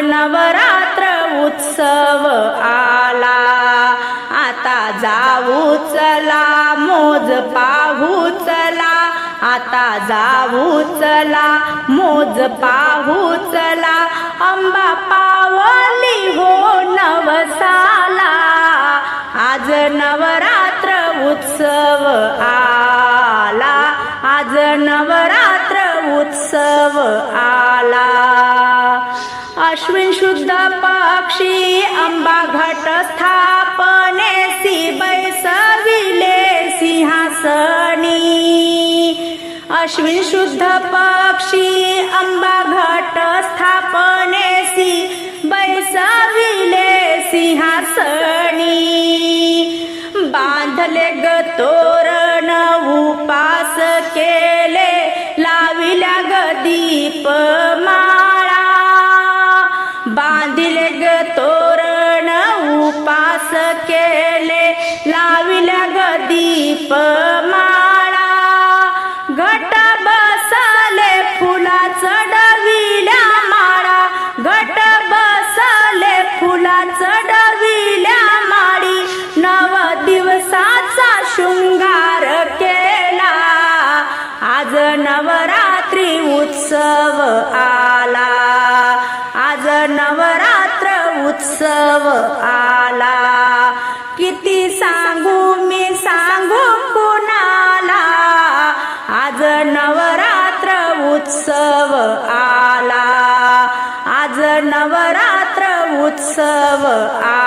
नवरात्र उत्सव आला. आता जाऊ चला मोज पाहू चला. आता जाऊ चला मोज पाहू चला. अंबा पावली हो नवसाला. आज नवरात्र उत्सव आला. आज नवरात्र उत्सव आला. अश्विन शुद्ध पक्षी अंबा घट स्थापने बैसविले सिंहासनी। अश्विन शुद्ध पक्षी अंबा घट स्थापनेसी बैसविले सिंहासनी। बांधले ग तोरण उपास केले लाविल्या ग उत्सव आला. किती सांगू मी सांगू कुणाला? आज नवरात्र उत्सव आला. आज नवरात्र उत्सव आला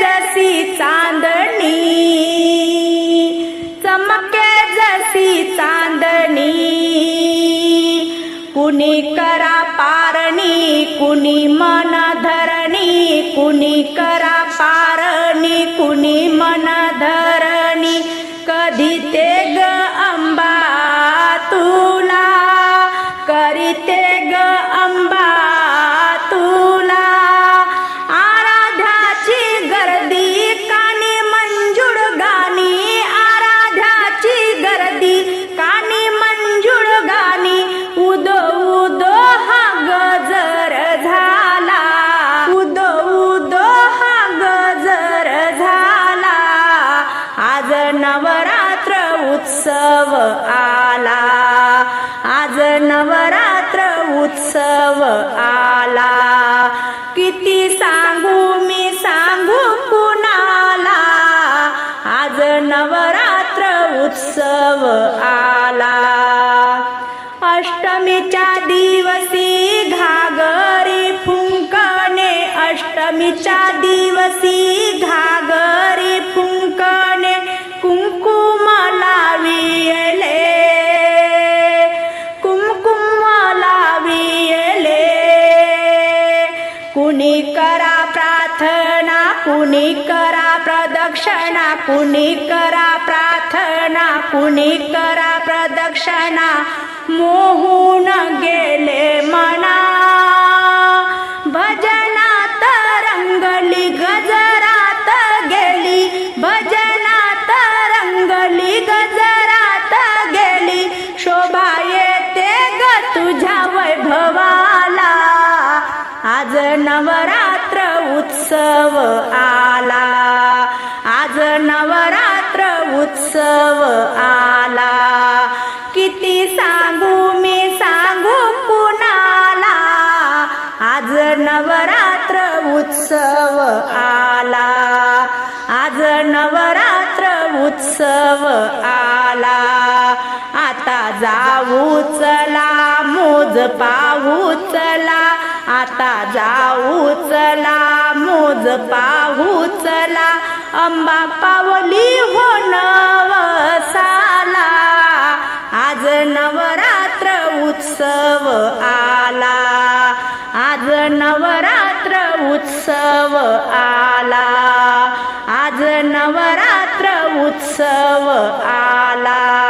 जसी चांदणी चमके जसी चांदणी. कुणी करा पारणी कुणी मन धरणी कुणी करा पारणी कुणी मन धरणी. उत्सव आला. आज नवरात्र उत्सव आला. किती सांगू मी सांगू कुणाला? आज नवरात्र उत्सव आला करा प्रदक्षिणा कुणी करा प्रार्थना कुणी करा प्रदक्षिणा मोहून गेले मना. भजनात रंगली गजरात गेली. भजनात रंगली गजरात गेली. शोभा येते ग तुझ्या वैभवाला. आज नवरात्र उत्सव उत्सव आला. किती सांगू मी सांगू कुणाला? आज नवरात्र उत्सव आला. आज नवरात्र उत्सव आला. आता जाऊ चला मोज पाहू चला. आता जाऊ चला मोज पाहू चला. अंबा पावली हो नवसाला. आज नवरात्र उत्सव आला. आज नवरात्र उत्सव आला. आज नवरात्र उत्सव आला.